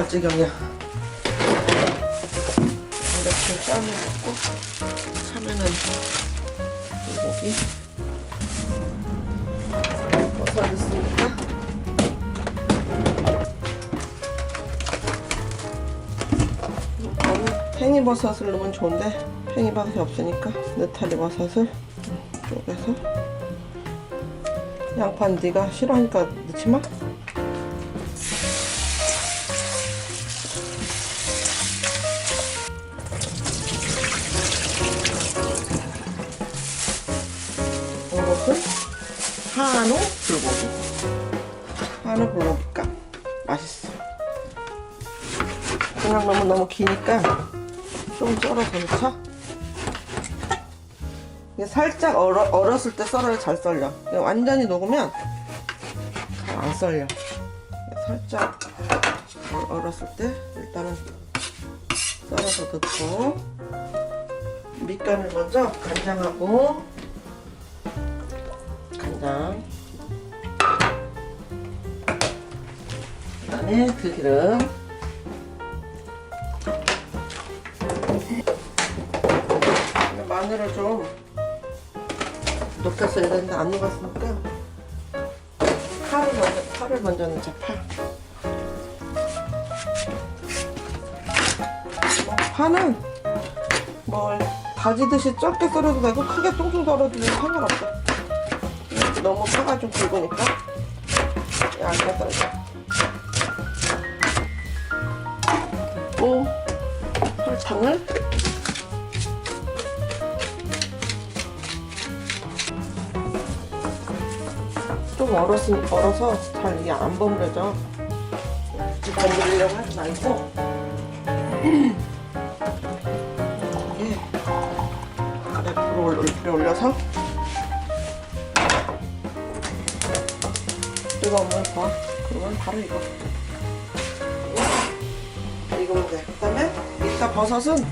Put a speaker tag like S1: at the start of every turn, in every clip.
S1: 나갈 지경이야. 이렇게 삶아놓고 참외는 불고기 버섯 있으니까 저는 팽이버섯을 넣으면 좋은데 팽이버섯이 없으니까 느타리 버섯을 쪼개서 양파는 네가 싫어하니까 넣지 마. 이것은 한우 불고기. 한우 불고기가 맛있어. 그냥 너무 너무 기니까 좀 썰어서 넣자. 이게 살짝 얼어, 얼었을 때 썰어야 잘 썰려. 완전히 녹으면 잘 안 썰려. 살짝 얼- 얼었을 때 일단은 썰어서 넣고 밑간을 먼저 간장하고 간장 그다음에 들기름 마늘을 좀 녹였어야 되는데 안 녹았으니까 파를 먼저 파를 먼저 넣자 파. 어, 파는 뭘 다지듯이 적게 썰어도 되고 크게 뚱뚱 썰어도 상관없어. 너무 좀 굵으니까 얇게 썰자. 또 설탕을 좀 얼었으, 얼어서 잘 이게 안 버무려져. 건드리려고 하지 말고. 거기에 아래 불을 올려서 뜨거운 물 봐. 그러면 바로 익어. 익으면 돼. 그 다음에 이따 버섯은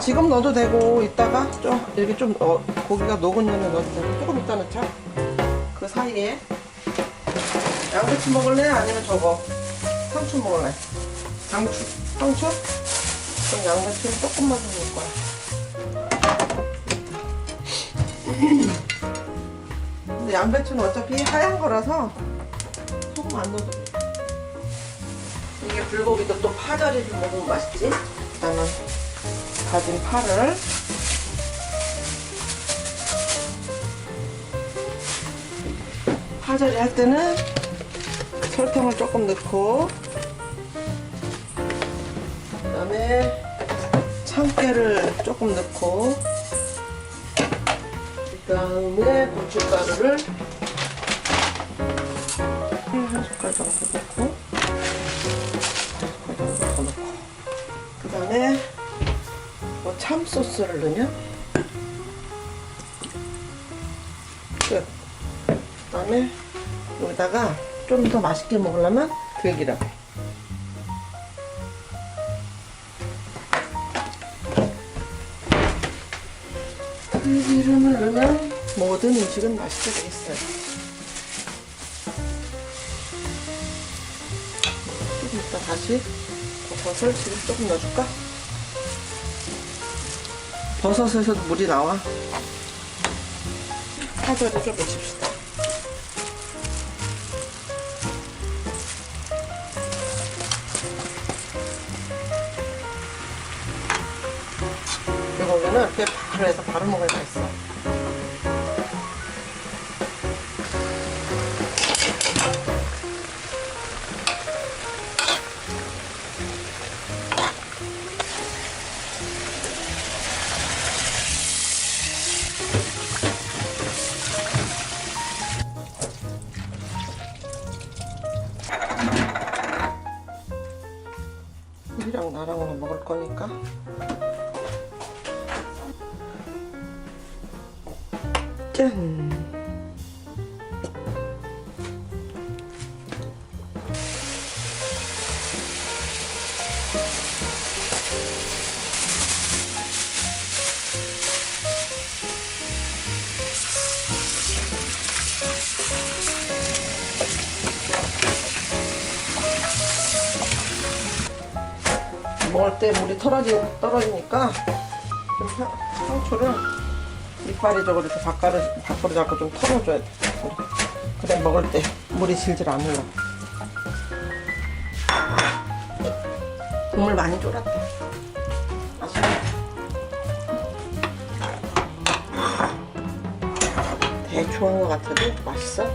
S1: 지금 넣어도 되고 이따가 좀 이렇게 좀 어, 고기가 녹은 년에 넣어도 되고 조금 이따 넣자. 그 사이에 양배추 먹을래? 아니면 저거 상추 먹을래? 상추 상추? 그럼 양배추는 조금만 더 넣을 거야 양배추는 어차피 하얀 거라서 소금 안 넣어도 돼 이게 불고기도 또 파절이를 먹으면 맛있지? 일단은 다진 파를 파절이 할 때는 설탕을 조금 넣고 그다음에 참깨를 조금 넣고 그다음에 고춧가루를 한 숟갈 정도 넣고 한 숟갈 정도 더 넣고 그다음에 뭐 참 소스를 넣으면 끝. 그다음에 여기다가 좀 더 맛있게 먹으려면 들기름. 들기름을 넣으면 모든 음식은 맛있게 되겠어요. 조금 이따 다시 버섯을 지금 조금 넣어줄까? 버섯에서 물이 나와. 파절이 좀 넣읍시다. 이거는 이렇게 바로 해서 바로 먹어야 맛있어. 우리랑 나랑만 먹을 거니까 짠! 먹을 때 물이 떨어지, 떨어지니까 좀 상추를 이빨이 저거 이렇게 밖으로, 밖으로 잡고 좀 털어줘야 돼. 그래 먹을 때 물이 질질 안 흘러. 국물 많이 쫄았다. 맛있네. 대충 한것 같아도 맛있어.